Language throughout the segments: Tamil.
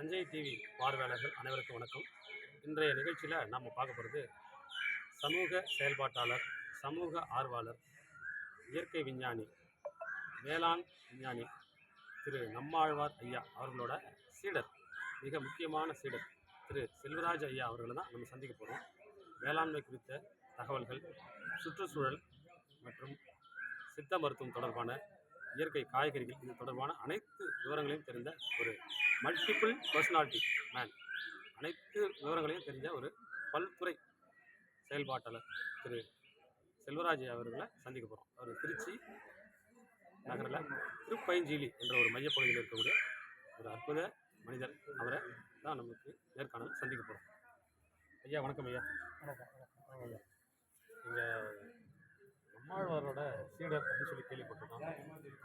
சஞ்சய் டிவி பார்வையாளர்கள் அனைவருக்கும் வணக்கம். இன்றைய நிகழ்ச்சியில் நாம் பார்க்க போகிறது சமூக செயல்பாட்டாளர் சமூக ஆர்வலர் இயற்கை விஞ்ஞானி வேளாண் விஞ்ஞானி திரு நம்மாழ்வார் ஐயா அவர்களோட சீடர் மிக முக்கியமான சீடர் திரு செல்வராஜ் ஐயா அவர்களை தான் நம்ம சந்திக்க போகிறோம் வேளாண்மை குறித்த தகவல்கள் சுற்றுச்சூழல் மற்றும் சித்த மருத்துவம் தொடர்பான இயற்கை காய்கறிகள் இது தொடர்பான அனைத்து விவரங்களையும் தெரிந்த ஒரு மல்டிபிள் பர்சனாலிட்டி மேன் அனைத்து விவரங்களையும் தெரிஞ்ச ஒரு பல்துறை செயல்பாட்டாளர் திரு செல்வராஜ் அவர்களை சந்திக்க போகிறோம் அவர் திருச்சி நகரில் திருப்பைஞ்சீலி என்ற ஒரு மையப்பகுதியில் இருக்கக்கூடிய ஒரு அற்புத மனிதர். அவரை தான் நமக்கு நேர்காணல் சந்திக்க போகிறோம் ஐயா வணக்கம் ஐயா. வணக்கம் ஐயா. நீங்கள் நம்மாழ்வாரோட சீடர் அப்படின்னு சொல்லி கேள்விப்பட்டிருக்கோம்.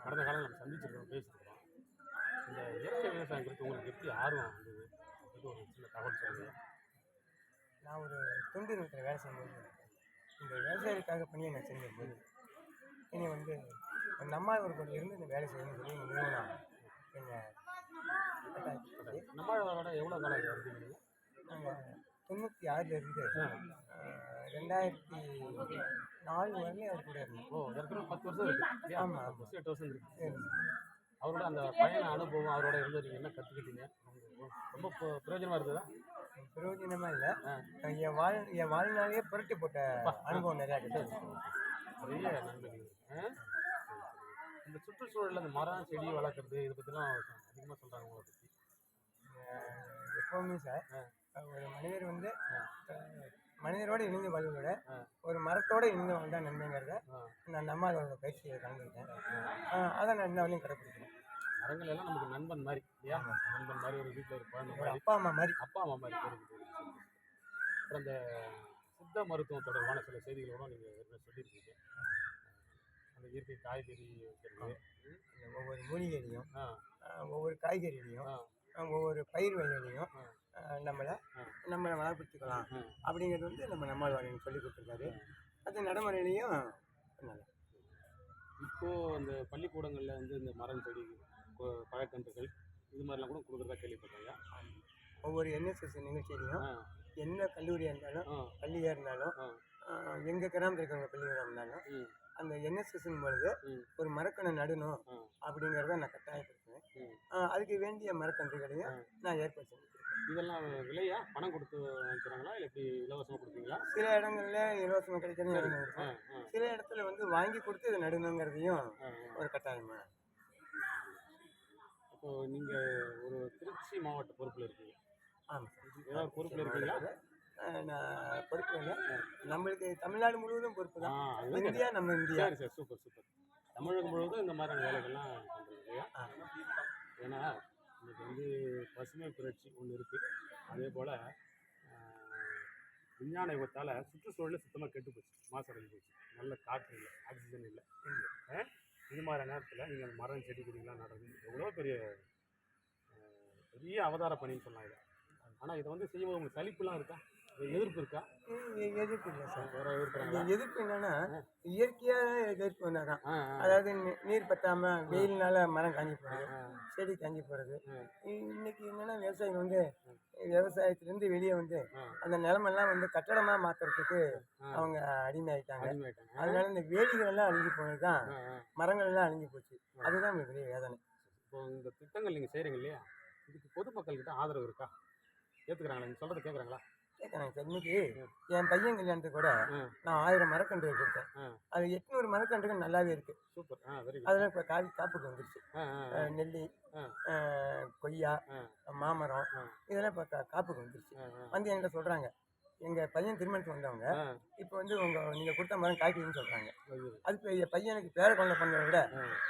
கடந்த காலம் நம்ம சந்திச்சிருக்கோம் பேசியிருக்கோம். இந்த இயற்கை விவசாயம் குறித்து உங்களுக்கு எப்படி ஆர்வம் வந்தது? இது ஒரு சின்ன தகவல் சொல்லுங்க. நான் ஒரு தொண்டு நிறுவனத்தில் வேலை செய்யும்போது இந்த விவசாயிகளுக்காக பணியை நான் செஞ்சும்போது இனி வந்து நம்மாழ்வார் கூட இருந்து இந்த வேலை செய்யணும்னு சொல்லி நிறுவனம் என்னை நம்மாழ்வாரோட எவ்வளோ காலம் வருது நாங்கள் தொண்ணூற்றி ஆறுலேருந்து ரெண்டாயிரத்தி நாலு வரலையும் அவர் கூட ஓ ஏற்கனவே பத்து வருஷம் இருக்கு. ஆமா, ஆமா. பத்து எட்டு வருஷம் இருக்கு. அவரோட அந்த பயண அனுபவம் அவரோட இருந்து நீங்கள் என்ன கற்றுக்கிட்டீங்க ரொம்ப பிர- பிரயோஜனமா இருந்ததா? பிரயோஜனமாக இல்லை. என் வாழ் என் வாழ்நாளையே புரட்டி போட்ட அனுபவம் நிறையா கிடைச்சது நிறைய நன்மைகள்? இந்த சுற்றுச்சூழலில் இந்த மரம் செடி வளர்க்குறது இதை பற்றிலாம் அதிகமாக சொல்கிறாங்க உங்களை பற்றி எப்பவுமே சார் ஆ. ஒரு மனிதர் வந்து மனிதரோடு இணைந்து வாழ்வதை ஆ. ஒரு மரத்தோடு இணைந்து வாழ்ந்தா நன்மைங்கிறத. நான் நம்மளோட பயிற்சியை கலந்துருக்கேன் அதை நான் இன்ன வரையும் கடைப்பிடிக்கிறேன். மரங்கள் எல்லாம் நமக்கு நண்பன் மாதிரி இல்லையா? நண்பன் மாதிரி ஒரு வீட்டில் ஒரு குழந்தை ஒரு அப்பா அம்மா மாதிரி. அப்பா அம்மா மாதிரி அப்புறம் இந்த சித்த மருத்துவம் தொடர்பான சில செய்திகளோட நீங்கள் ஏற்கனவே சொல்லியிருக்கீங்க. அந்த இயற்கை காய்கறி வைக்கிறது. ஒவ்வொரு மூலிகையிலையும் ஒவ்வொரு காய்கறிலையும் ஒவ்வொரு பயிர் வகையிலையும் நம்மளை. நம்மளை வளர்ப்பிச்சுக்கலாம். அப்படிங்கிறது வந்து நம்ம நம்மளுடைய சொல்லி கொடுத்துருக்காரு. அது நடைமுறையிலையும் நல்லா இப்போ அந்த பள்ளிக்கூடங்களில் வந்து இந்த மரம் செடி பழக்கன்றுகள் இது மாதிரிலாம் கூட கொடுக்குறதா கேள்விப்பட்டேன் ஒவ்வொரு என்எஸ்எஸ் நிகழ்ச்சியிலையும் என்ன கல்லூரியாக இருந்தாலும் பள்ளியாக இருந்தாலும் எங்கள் கிராமத்தில் இருக்கிறவங்க பள்ளியாக இருந்தாலும் அந்த என்எஸ்எஸ்ன் பொழுது ஒரு மரக்கணை நடணும் அப்படிங்கிறத நான் கட்டாயப்படுத்துவேன். அதுக்கு வேண்டிய மரக்கன்றுகளையும் நான் ஏற்பாடு செஞ்சுருக்கேன் இதெல்லாம் விலையா? பணம் கொடுத்து வாங்கிக்கிறாங்களா இல்லை எப்படி இலவசமாக கொடுப்பீங்களா? சில இடங்கள்ல இலவசமாக கிடைக்கிறது ஆ சில இடத்துல வந்து வாங்கி கொடுத்து இதை நடணுங்கிறதையும் ஒரு கட்டாயமா. அப்போ நீங்கள் ஒரு திருச்சி மாவட்ட பொறுப்பில் இருக்கீங்க. ஆமாம் ஏதாவது பொறுப்பில் இருக்கீங்களா? பொறுப்பு இல்லை நம்மளுக்கு தமிழ்நாடு முழுவதும் பொறுப்பு தான். இந்தியா நம்ம இந்தியா. சரி சூப்பர் சூப்பர். தமிழகம் முழுவதும் இந்த மாதிரியான வேலைகள்லாம் பண்ணுறீங்க. ஏன்னா இன்னைக்கு வந்து பசுமை புரட்சி ஒன்று இருக்குது அதே போல் விஞ்ஞான யுகத்தால் சுற்றுச்சூழலே சுத்தமாக கெட்டு போச்சு. மாசடைஞ்சு போச்சு. நல்ல காற்று இல்லை ஆக்சிஜன் இல்லை? இது மாதிரி நேரத்தில் நீங்கள் மரம் செடி கொடிலாம் நடுறது எவ்வளோ பெரிய பெரிய அவதார பணின்னு சொல்லலாம் இதை. ஆனால் இதை வந்து செய்யும்போது உங்களுக்கு சலிப்புலாம் இருக்கா? எதிர்ப்பு இருக்கா? எதிர்ப்பு இல்லை சார். எதிர்ப்பு என்னன்னா இயற்கையான எதிர்ப்பு தான் அதாவது நீர் பத்தாம வெயில்னால மரம் காஞ்சி போறது ஆ. செடி காஞ்சி இ- இன்னைக்கு என்னன்னா விவசாயிகள் வந்து விவசாயத்திலேருந்து வெளியே வந்து அந்த நிலமெல்லாம் வந்து கட்டடமா மாத்துறதுக்கு ஆ. அவங்க அடிமையாயிட்டாங்க. அதனால இந்த வேலிகள் எல்லாம் அழிஞ்சு போனது தான் ஆ, ஆ. மரங்கள் எல்லாம் அழிஞ்சு போச்சு. அதுதான் உங்களுக்கு பெரிய வேதனை. இப்போ இந்த திட்டங்கள் நீங்கள் செய்கிறீங்க இல்லையா? இதுக்கு பொதுமக்கள்கிட்ட ஆதரவு இருக்கா? ஏற்றுக்கிறாங்களா நீங்கள் சொல்கிறத கேட்குறாங்களா கேட்குறாங்க சார் இன்னைக்கு என் பையன் கல்யாணத்துக்கு கூட நான் ஆயிரம் மரக்கன்று கொடுத்தேன். அது எட்நூறு மரக்கன்றுகள் நல்லாவே இருக்கு. சூப்பர். அதெல்லாம் இப்போ காவி காப்புக்கு வந்துருச்சு. நெல்லி கொய்யா மாமரம். இதெல்லாம் இப்போ கா- காப்புக்கு வந்துருச்சு. வந்து என்கிட்ட சொல்கிறாங்க எங்கள் பையன் திருமணத்துக்கு வந்தவங்க இப்போ வந்து உங்கள் நீங்கள் கொடுத்த மரம் காய்க்குதுன்னு சொல்கிறாங்க அது இப்போ என் பையனுக்கு பேர குழந்தை பண்ணதை விட.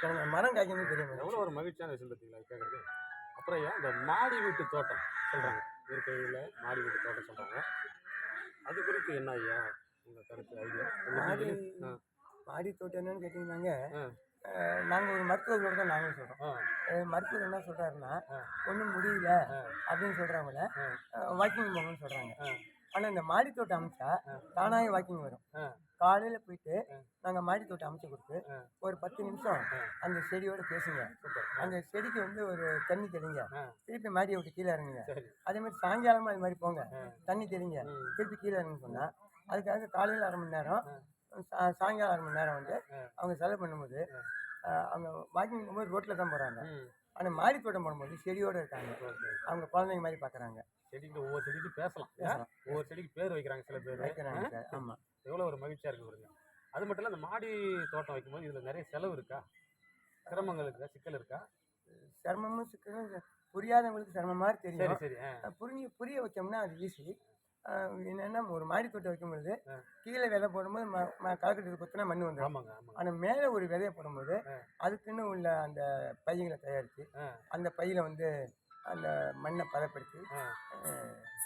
எனக்கு மரம் காய்க்கணும் தெரிய முடியும் எவ்வளோ ஒரு மகிழ்ச்சியான விஷயம் பார்த்தீங்களா கேட்குறது அப்புறம் ஏன் இந்த மாடி வீட்டு தோட்டம் சொல்கிறாங்க இயற்கையில் மாடி வீட்டு தோட்டம் சொல்கிறாங்க அது குறித்து என்ன ஐயா உங்கள் கருத்து ஐடியா மாடி மாடி தோட்டம் என்னன்னு கேட்டிங்கன்னாங்க நாங்கள் ஒரு மருத்துவர்களோட தான் நாங்களும் சொல்கிறோம் மருத்துவர் என்ன சொல்கிறாருன்னா. ஒன்றும் முடியல. அப்படின்னு சொல்கிறவங்கள. வாக்கிங் போகணும்னு சொல்கிறாங்க. ஆனால் இந்த மாடி தோட்டம் அமைச்சா ஆ. தானாகவே வாக்கிங் வரும். காலையில் போயிட்டு. நாங்கள் மாடி தோட்டம் அமைச்சு கொடுத்து. ஒரு பத்து நிமிஷம். அந்த செடியோட பேசுங்க அந்த செடிக்கு வந்து ஒரு தண்ணி தெளிங்க. திருப்பி மாடியை விட்டு கீழே இறங்குங்க அதே மாதிரி சாயங்காலமா அது மாதிரி போங்க. தண்ணி தெளிங்க. திருப்பி கீழே இறங்க சொன்னா அதுக்காக காலையில் அரை மணி நேரம் சாயங்காலம் அரை மணி நேரம் வந்து. அவங்க செலவு பண்ணும்போது அவங்க வாக்கிங் போகும்போது ரோட்டில் தான் போகிறாங்க ஆனால் மாடி தோட்டம் போடும்போது செடியோடு இருக்காங்க அவங்க குழந்தைங்க மாதிரி பார்க்குறாங்க செடிக்கு ஒவ்வொரு செடிக்கு பேசலாம். ஒவ்வொரு செடிக்கு பேர் வைக்கிறாங்க சில பேர். சார். ஆமாம் எவ்வளோ ஒரு மகிழ்ச்சியாக இருக்கு பாருங்க. அது மட்டும் இல்லை அந்த மாடி தோட்டம் வைக்கும்போது இதில் நிறைய செலவு இருக்கா? சிரமங்கள் இருக்கா? சிக்கல் இருக்கா? சிரமமும் சிக்கலும் புரியாதவங்களுக்கு சிரமம் மாதிரி சரி தெரியும் சரி அஹ் புரிஞ்சு புரிய வச்சோம்னா அது ஈஸி என்னென்னா ஒரு மாடி தோட்டம் வைக்கும்பொழுது. கீழே விதை போடும்போது கலக்கட்டு கொத்தினா மண் வந்துடும் ஆனால் மேலே ஒரு விதையை போடும்போது. அதுக்குன்னு உள்ள அந்த பையங்களை தயாரித்து அந்த பையில வந்து அந்த மண்ணை பதப்படுத்தி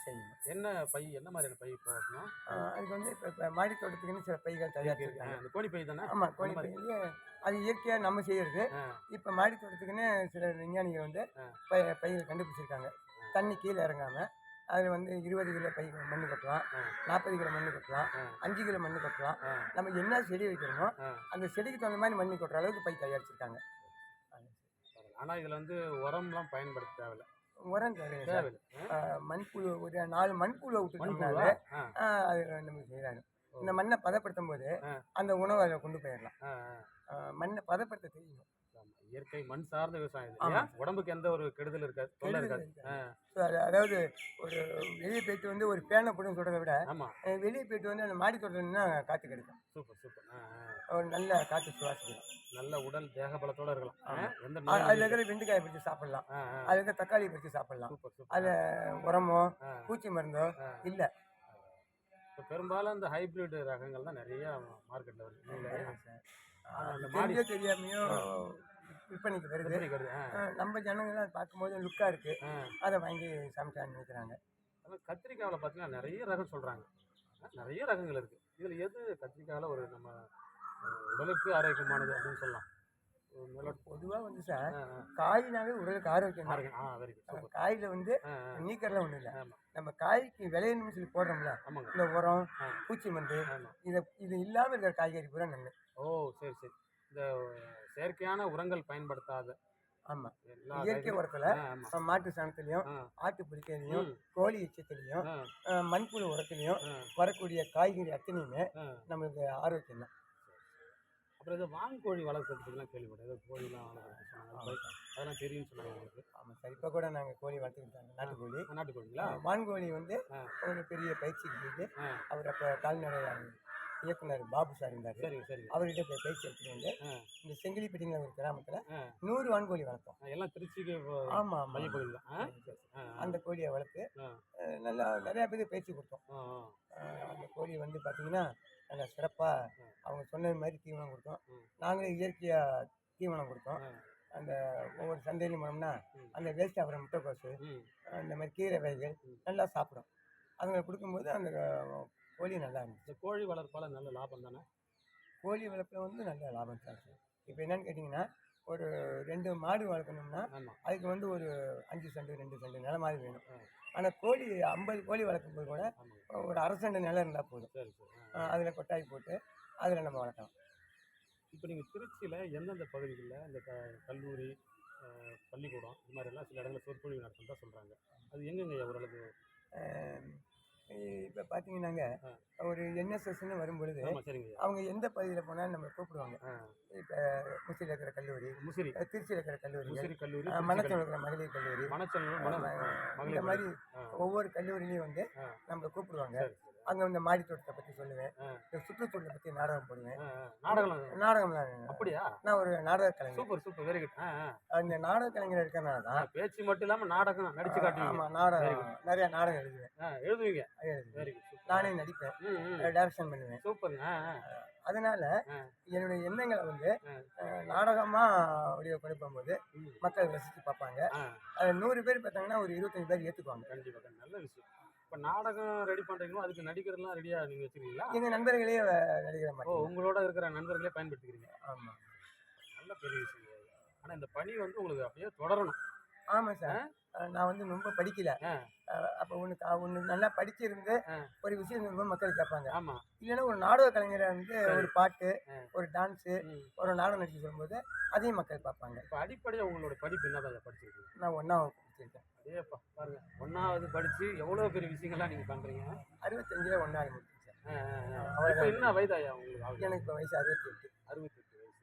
செய்யணும். என்ன பை என்ன மாதிரியான பை போடணும் அதுக்கு வந்து இப்போ மாடி தோட்டத்துக்குன்னு சில பைகள் தயாரிச்சிருக்காங்க அந்த கோழி பை தானே? ஆமாம் கோழி. பையிலேயே அது இயற்கையாக நம்ம செய்யறது. ஆ. இப்போ மாடி தோட்டத்துக்குன்னு சில விஞ்ஞானிகள் வந்து. பை பைகள் கண்டுபிடிச்சிருக்காங்க. தண்ணி கீழே இறங்காம அதில் வந்து இருபது கிலோ பை மண்ணு கொட்டலாம். நாற்பது கிலோ மண்ணு கொட்டலாம். அஞ்சு கிலோ மண்ணு கொட்டலாம். நம்ம என்ன செடி வைக்கிறோமோ அந்த செடிக்கு தகுந்த மாதிரி மண்ணு கொட்டுற அளவுக்கு பை தயாரிச்சிருக்காங்க. ஆனால் இதில் வந்து உரம்லாம் பயன்படுத்த தேவையில்ல. உரம் தேவையில்லை மண்புழு ஒரு நாலு மண்புழுவா விட்டுட்டோம்னாலே அது நம்ம செய்யறாங்க இந்த மண்ணை பதப்படுத்தும் போது. அந்த உணவை அதில் கொண்டு போயிடலாம். மண்ணை பதப்படுத்த தெரியும். ஆமா. இயற்கை மண் சார்ந்த விவசாயம்? உடம்புக்கு எந்த ஒரு கெடுதல் இருக்காது தொல்லை இருக்காது. அதாவது ஒரு வெளியே போயிட்டு வந்து ஒரு பேனை போடுன்னு சொல்றதை விட வெளியே போயிட்டு வந்து அந்த மாடி தோட்டம்னா காற்று கிடைக்கும். Super super. நல்ல காற்று சுவாசிக்கலாம் நல்ல உடல் தேக பலத்தோட இருக்கலாம். எந்த அதுல. இருக்கிற வெண்டைக்காயை பறித்து சாப்பிடலாம். அதுல இருக்கிற தக்காளி பறித்து சாப்பிடலாம். அதுல உரமோ பூச்சி மருந்தோ. இல்ல. இப்ப பெரும்பாலும் இந்த ஹைபிரிட் ரகங்கள் தான் நிறைய மார்க்கெட்ல வருது. இல்லையா? ஆ, அந்த மாடி தெரிஞ்சோ தெரியாமையோ விற்பனைக்கு வருது. நம்ம ஜனங்களாம் அதை பார்க்கும்போது லுக்கா இருக்கு. ஆ. அதை வாங்கி சமைச்சான்னு நினைக்கிறாங்க. கத்திரிக்காவில் பார்த்தீங்கன்னா நிறைய ரகம் சொல்றாங்க. ஆ, நிறைய ரகங்கள் இருக்கு. இதுல எது கத்திரிக்காவில் ஒரு நம்ம உடலுக்கு ஆரோக்கியமானது அப்படின்னு சொல்லலாம். ஒரு நல்ல பொதுவா வந்து சார். காய்னாவே உடலுக்கு ஆரோக்கியம் தான். ஆரோக்கியம். ஆ வெரி குட் சூப்பர். காயில வந்து. நீக்கறலாம் ஒண்ணும் இல்ல. நம்ம காய்க்கு விளையணும்னு சொல்லி போடுறோம்ல இந்த உரம். பூச்சி மருந்து இதை இது இல்லாம இருக்கிற காய்கறி பூரா நன்மை ஓ சரி சரி. இந்த செயற்கையான உரங்கள் பயன்படுத்தாத ஆமா. எல்லா இயற்கை உரத்துல மாட்டு சாணத்திலையும் ஆட்டு புளிக்கையிலையும் ம், கோழி எச்சத்திலையும் மண்புழு உரத்திலையும் வரக்கூடிய காய்கறி அத்தனையுமே. நம்மளுக்கு ஆரோக்கியம் தான். அப்புறம் இது வான்கோழி வளர்க்கறதுக்குலாம் கேள்விப்பட்டேன். ஏதோ கோழிலாம் வளர்க்குறது சொன்னாங்க. அது அதெல்லாம் தெரியும்னு சொன்னாங்க உங்களுக்கு ஆமா சார். இப்போ கூட நாங்க கோழி வளர்த்துக்கிட்டாங்க நாட்டுக்கோழி. நாட்டுக்கோழிங்களா? வான்கோழி வந்து. ஒரு பெரிய பயிற்சிக்கு போயிட்டு அவர் அப்போ கால்நடை இயக்குனர் பாபு சார் இருந்தார். சரிங்க அவர்கிட்ட போய் பயிற்சி எடுத்துட்டு வந்து இந்த செங்கிலிப்பட்டிங்கிற ஒரு கிராமத்துல. நூறு வான்கோழி வளர்த்தோம். எல்லாம் திருச்சிக்கு ஆமா ஆமா. மையப்பகுதி தான் ஆ? ஆ, ஆ, அந்த கோழியை வளர்த்து நல்லா நிறைய பேருக்கு பயிற்சி கொடுத்தோம். அந்த கோழி வந்து பார்த்தீங்கன்னா நல்லா சிறப்பாக அவங்க சொன்னது மாதிரி தீவனம் கொடுத்தோம். நாங்களே இயற்கையாக தீவனம் கொடுத்தோம். அந்த ஒவ்வொரு சந்தையிலும் போனோம்னா. அந்த வேஸ்ட் ஆகிற முட்டைக்கோசு அந்த மாதிரி கீரை வகைகள். நல்லா சாப்பிடும் அதுங்க கொடுக்கும்போது அந்த கோழி நல்லா இருந்துச்சு கோழி வளர்ப்பால நல்ல லாபம் தானே கோழி வளர்ப்பில் வந்து நல்ல லாபம் சார் இப்போ என்னன்னு கேட்டிங்கன்னா ஒரு ரெண்டு மாடு வளர்க்கணும்னா அதுக்கு வந்து ஒரு அஞ்சு சென்ட் ரெண்டு சென்ட் நிலம் மாதிரி வேணும். ஆனால் கோழி ஐம்பது கோழி வளர்க்கும் போது கூட ஒரு அரை சென்ட் நிலம் இருந்தால் போதும். அதில் கொட்டாய் போட்டு அதில் நம்ம வளர்க்கலாம். இப்போ நீங்கள் திருச்சியில் எந்தெந்த பகுதிகளில் இந்த க கல்லூரி பள்ளிக்கூடம் இது மாதிரி எல்லாம் சில இடங்களில் சொற்பொழிவு நடத்துறதா சொல்கிறாங்க அது எங்கெங்க ஓரளவுக்கு இப்போ பார்த்தீங்கன்னாங்க. ஒரு என்எஸ்எஸ்ன்னு வரும் பொழுது ஆமாம் சரிங்க. அவங்க எந்த பகுதியில் போனாலும் நம்ம கூப்பிடுவாங்க. இப்போ முசியில் இருக்கிற கல்லூரி முசிறி. திருச்சியில் இருக்கிற கல்லூரி முசிறி கல்லூரி மணச்சல் இருக்கிற மகளிர் கல்லூரி மணச்சல் இந்த மாதிரி ஒவ்வொரு கல்லூரிலையும் வந்து. நம்மளை கூப்பிடுவாங்க. அங்கே இந்த மாடி தோட்டத்தை பற்றி சொல்லுவேன் சுற்றுச்சூழலை பற்றி நாடகம் போடுவேன். நாடகம் நாடகம்லாம் அப்படியா? நான் ஒரு நாடக கலைஞர். Super super. Very good. அந்த நாடக கலைஞர் இருக்கிறனால தான் பேச்சு மட்டும் இல்லாமல் நாடகம் நடிச்சு காட்டுவீங்க. ஆமாம் நாடகம். நிறைய நாடகம் எழுதுவேன். எழுதுவீங்க? வெரி குட் நானே நடிப்பேன். டைரக்ஷன் பண்ணுவேன். சூப்பருங்க அதனால. என்னுடைய எண்ணங்களை வந்து நாடகமா வடிவ கொண்டு போகும்போது ம். மக்கள் ரசித்து பார்ப்பாங்க. நூறு பேர் பார்த்தாங்கன்னா ஒரு இருபத்தஞ்சு பேர் ஏற்றுக்குவாங்க கண்டிப்பாக கண்டிப்பா. நல்ல விஷயம். இப்போ நாடகம் ரெடி பண்ணுறீங்களோ அதுக்கு நடிகர்லாம் ரெடியாக நீங்கள் வச்சுருக்கீங்களா? எங்கள் நண்பர்களே நடிக்கிற ஓ மாதிரி உங்களோட இருக்கிற நண்பர்களே பயன்படுத்திக்கிறீங்க. ஆமாம் நல்ல பெரிய விஷயம். ஆனால் இந்த பணி வந்து உங்களுக்கு அப்படியே தொடரணும். ஆமாம் சார். நான் வந்து ரொம்ப படிக்கல. அப்போ ஒன்று ஒன்று நல்லா படிச்சிருந்து. ஒரு விஷயம் சொல்லும்போது மக்கள் கேட்பாங்க. இல்லைன்னா ஒரு நாடக கலைஞரை வந்து ஒரு பாட்டு. ஒரு டான்ஸு ஒரு நாடகம் நடிச்சு சொல்லும்போது அதையும் மக்கள் பார்ப்பாங்க. இப்போ அடிப்படையாக உங்களோட படிப்பு என்ன படிச்சிருக்கீங்க? நான் ஒன்றாவது படிச்சிருக்கேன். அதேப்பா பாருங்க. ஒன்றாவது படித்து எவ்வளோ பெரிய விஷயங்கள்லாம் நீங்கள் பண்ணுறீங்க அறுபத்தஞ்சில் ஒன்றாவது அவ்வளோதான் என்ன வயதாயா உங்களுக்கு? எனக்கு இப்போ வயசு அறுபத்தி எட்டு அறுபத்தெட்டு வயசு.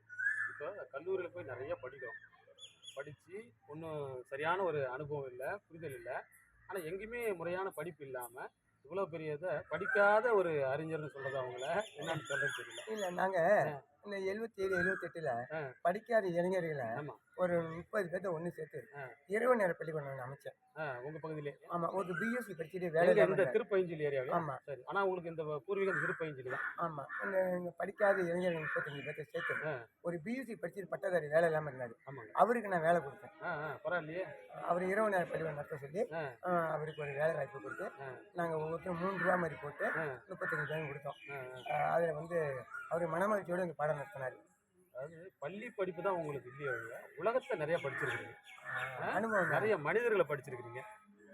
இப்போ கல்லூரியில் போய் நிறைய படிக்கிறோம். படித்து ஒன்றும் சரியான ஒரு அனுபவம் இல்லை புரிதல் இல்லை. ஆனால் எங்கேயுமே முறையான படிப்பு இல்லாமல் இவ்வளோ பெரிய இதை படிக்காத ஒரு அறிஞர்னு சொல்கிறது அவங்கள என்னன்னு சொல்கிறது தெரியல. இல்லை நாங்கள் இந்த எழுபத்தி ஏழு எழுபத்தெட்டில். படிக்காத இளைஞர்களை ஒரு முப்பது பேர்த்த ஒன்று சேர்த்து. இரவு நேர பள்ளிக்கூடம் ஒன்று அமைச்சேன் உங்கள் பகுதியிலே ஆமாம் ஒரு பிஎஸ்சி படிச்சுட்டு வேலை இந்த திருப்பயஞ்சலி ஏரியாவே ஆமாம் சரி ஆனால் உங்களுக்கு இந்த பூர்வீகம் திருப்பயஞ்சலி தான் ஆமாம் இந்த இந்த படிக்காத இளைஞர்கள் முப்பத்தஞ்சு பேர்த்த சேர்த்து. ஒரு பியூசி படிச்சுட்டு பட்டதாரி வேலை இல்லாமல் இருந்தார் அவருக்கு நான் வேலை கொடுத்தேன் பரவாயில்லையே அவர் இரவு நேர பள்ளிக்கூடம் நடத்த சொல்லி அவருக்கு ஒரு வேலை வாய்ப்பு கொடுத்து. நாங்கள் ஒவ்வொருத்தரும் மூணு ரூபா மாதிரி போட்டு. முப்பத்தஞ்சு பேரும் கொடுத்தோம். அதில் வந்து அவர் மனமகிழ்ச்சியோடு எங்கள் பாடம் நடத்தினார் அதாவது பள்ளி படிப்பு தான் உங்களுக்கு இல்லையே உலகத்தை நிறைய படிச்சிருக்கீங்க ஆ? அனுபவம். நிறைய மனிதர்களை படிச்சிருக்கிறீங்க.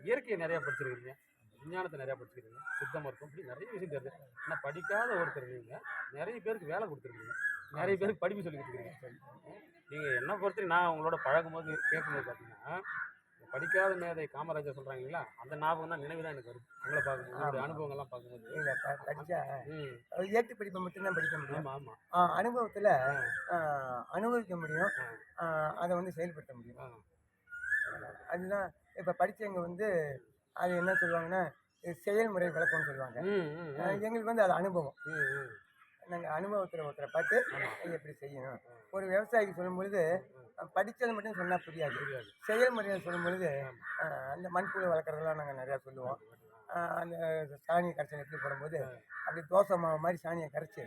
இயற்கையை நிறைய படிச்சிருக்கிறீங்க. விஞ்ஞானத்தை நிறைய படிச்சிருக்கீங்க சித்த மருத்துவம் இப்படி நிறைய விஷயம் தெரியுது. ஆனால் படிக்காத ஒருத்தர் நீங்க நிறைய பேருக்கு வேலை கொடுத்துருக்கீங்க நிறைய பேருக்கு படிப்பு சொல்லி கொடுத்துருக்கீங்க நீங்கள் என்ன பொறுத்து நான் உங்களோட பழகும்போது கேட்கும்போது பார்த்தீங்கன்னா படிக்காத மேதை காமராஜர் சொல்கிறாங்களா அந்த ஞாபகம் தான் நினைவு தான் எனக்கு வருது. உங்களை பார்க்கும்போது உங்களுடைய. அனுபவங்கள்லாம் பார்க்கும்போது. இல்லை படித்தா ஏட்டு படிப்பை மட்டும்தான் படிக்க முடியும். ஆமாம் ஆமாம் அனுபவத்தில் அனுபவிக்க முடியும். அதை வந்து செயல்படுத்த முடியும். அதுதான் இப்போ படித்தவங்க வந்து அது என்ன சொல்லுவாங்கன்னா செயல்முறை விளக்கம்னு சொல்லுவாங்க. எங்களுக்கு வந்து அது அனுபவம். நாங்கள் அனுபவத்தில் ஒருத்தரை பார்த்து எப்படி செய்யணும்? ஒரு விவசாயிக்கு சொல்லும்பொழுது படித்தது மட்டும் சொன்னால் புரியாது. செயல்முறையை சொல்லும்பொழுது ஆ, அந்த மண்புழு வளர்க்குறதெல்லாம் நாங்கள் நிறையா சொல்லுவோம். அந்த சாணி கரைச்சல் எப்படி போடும்போது அப்படி தோசை மாவு மாதிரி சாணியை கரைச்சி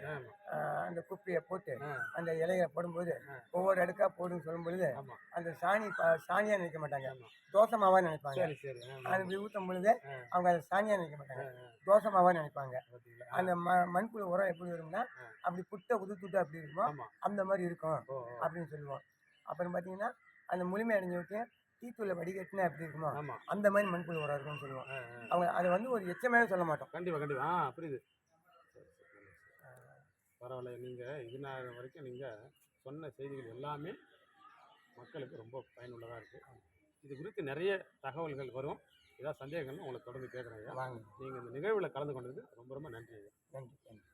அந்த குப்பையை போட்டு அந்த இலையை போடும்போது. ஒவ்வொரு அடுக்காக போடுன்னு சொல்லும் பொழுது ஆமாம் அந்த சாணி ப- சாணியா நினைக்க மாட்டாங்க. தோசை மாவா நினைப்பாங்க. அது இப்படி ஊற்றும் பொழுது. அவங்க அதை சாணியா நினைக்க மாட்டாங்க. தோசை மாவா நினைப்பாங்க. அந்த ம மண்புழு உரம் எப்படி வரும்னா. அப்படி புட்டை உதுத்துட்டு அப்படி இருக்குமோ அந்த மாதிரி இருக்கும். அப்படின்னு சொல்லுவோம். அப்புறம் பார்த்தீங்கன்னா அந்த முழுமை அடைஞ்ச டீத்தூளை வடிகட்டினா எப்படி இருக்குமோ ஆமாம் அந்த மாதிரி மண்புழு உரம் இருக்கும்னு சொல்லுவோம். அவங்க அதை வந்து ஒரு எச்சமே சொல்ல மாட்டோம். கண்டிப்பாக கண்டிப்பாக ஆ புரியுது. பரவாயில்ல நீங்கள் இது நாள் வரைக்கும் நீங்கள் சொன்ன செய்திகள் எல்லாமே மக்களுக்கு ரொம்ப பயனுள்ளதாக இருக்குது இது குறித்து நிறைய தகவல்கள் வரும். ஏதாவது சந்தேகங்கள்னு உங்களை தொடர்ந்து கேட்குறேன் நீங்கள் இந்த நிகழ்வில் கலந்து கொண்டதுக்கு ரொம்ப ரொம்ப நன்றி நன்றி நன்றி.